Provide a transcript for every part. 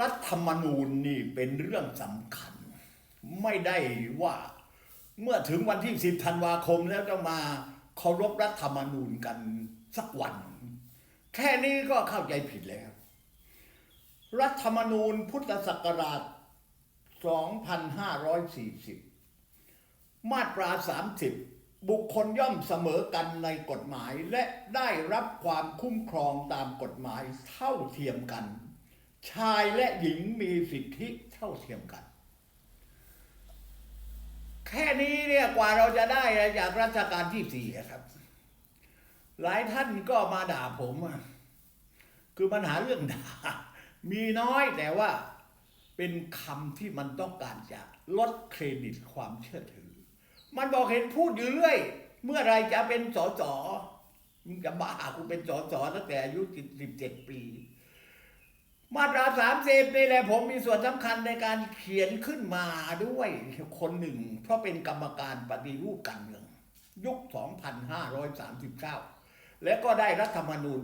รัฐธรรมนูญนี่เป็นเรื่องสำคัญ ไม่ได้ว่าเมื่อถึงวันที่ 10 ธันวาคมแล้วจะมาเคารพรัฐธรรมนูญกันสักวัน แค่นี้ก็เข้าใจผิดแล้ว รัฐธรรมนูญพุทธศักราช 2540 มาตรา 30 บุคคลย่อมเสมอกันในกฎหมายและได้รับความคุ้มครองตามกฎหมายเท่าเทียมกัน ชายและหญิงมีสิทธิเท่าเทียมกัน แค่นี้เนี่ยกว่าเราจะได้จากรัชกาลที่สี่ครับ หลายท่านก็มาด่าผม คือปัญหาเรื่องด่า มีน้อยแต่ว่าเป็นคำที่มันต้องการจะลดเครดิตความเชื่อถือ มันบอกเห็นพูดอยู่เรื่อย เมื่อไรจะเป็นสสมึงจะบ้ากูเป็นสสตั้งแต่อายุสิบเจ็ดปี มาตราสามสิบนี่แหละผมมีส่วนสำคัญในการเขียนขึ้นมาด้วยคนหนึ่ง เพราะเป็นกรรมการปฏิรูปการเมือง ยุค 2539 และก็ได้รัฐธรรมนูญ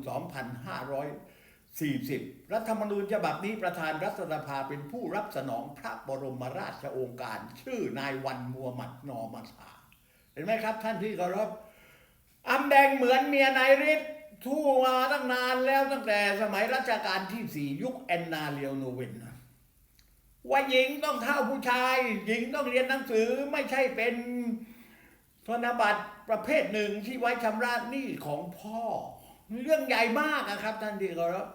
2540 รัฐธรรมนูญฉบับนี้ประธานรัฐสภาเป็นผู้รับสนองพระบรมราชโองการ ชื่อนายวันมัวหมัดนอมาสาเห็นไหมครับท่านที่เคารพอำแดงเหมือนเมียนายฤทธิ์ ทู่มาตั้งนานแล้วตั้งแต่สมัยรัชกาลที่สี่ยุคแอนนาเลียวโนเวนนว่าหญิงต้องเท่าผู้ชาย หญิงต้องเรียนหนังสือไม่ใช่เป็นธนบัตรประเภทหนึ่งที่ไว้ชำระหนี้ของพ่อ เรื่องใหญ่มากนะครับท่านที่เคารพ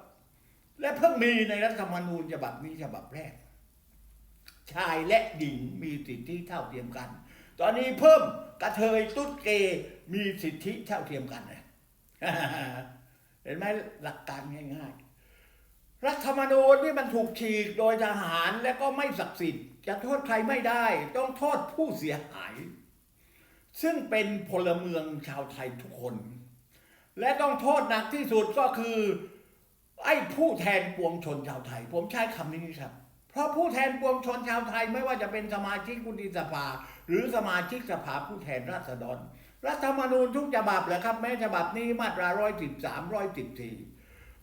และเพิ่งมีในรัฐธรรมนูญฉบับนี้ฉบับแรก ชายและหญิงมีสิทธิเท่าเทียมกัน ตอนนี้เพิ่มกระเทยตุ๊ดเกมีสิทธิเท่าเทียมกันนะ เห็นไหมหลักการง่ายๆ รัฐธรรมนูญนี่มันถูกฉีกโดยทหารและก็ไม่ศักดิ์สิทธิ์ จะโทษใครไม่ได้ ต้องโทษผู้เสียหาย ซึ่งเป็นพลเมืองชาวไทยทุกคน และต้องโทษหนักที่สุดก็คือไอ้ผู้แทนปวงชนชาวไทย ผมใช้คำนี้ครับ เพราะผู้แทนปวงชนชาวไทยไม่ว่าจะเป็นสมาชิกวุฒิสภา หรือสมาชิกสภาผู้แทนราษฎร รัฐธรรมนูญทุกฉบับแหละครับ แม้ฉบับนี้มาตราร้อยสิบสามร้อยสิบสี่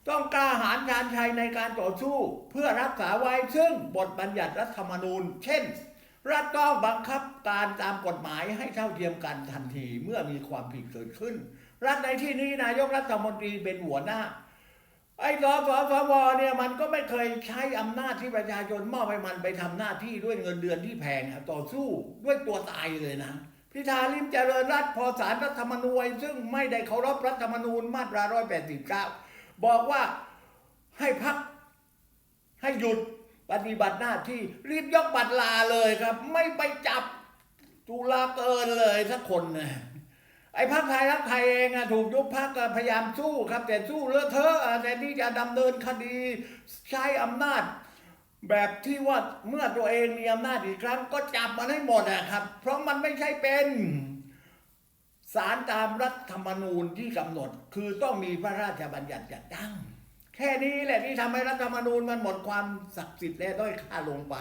ต้องกล้าหาญชาญชัยในการต่อสู้ เพื่อรักษาไว้ซึ่งบทบัญญัติรัฐธรรมนูญ เช่น รัฐต้องบังคับการตามกฎหมายให้เท่าเทียมกันทันทีเมื่อมีความผิดเกิดขึ้น รัฐในที่นี้นายกรัฐมนตรีเป็นหัวหน้าไอ้สสสวเนี่ยมันก็ไม่เคยใช้อำนาจที่ประชาชนมอบให้มันไปทำหน้าที่ด้วยเงินเดือนที่แพงต่อสู้ด้วยตัวตายเลยนะ พิธาลิมเจริญรัตน์พอสารรัฐธรรมนูญซึ่งไม่ได้เคารพรัฐธรรมนูญมาตรา 189 บอกว่าให้พักให้หยุดปฏิบัติหน้าที่รีบยกบัตรลาเลยครับ ไม่ไปจับตุลาเกินเลยสักคนนะไอ้พักไทยรักไทยเองอะถูกยุบพักพยายามสู้ครับ แต่สู้เลอะเทอะแต่ที่จะดำเนินคดีใช้อำนาจ แบบที่ว่าเมื่อตัวเองมีอำนาจอีกครั้ง ก็จับมันให้หมดนะครับ เพราะมันไม่ใช่เป็นสารตามรัฐธรรมนูญที่กำหนด คือต้องมีพระราชบัญญัติจัดตั้ง แค่นี้แหละที่ทำให้รัฐธรรมนูญมันหมดความศักดิ์สิทธิ์และด้อยค่าลงไป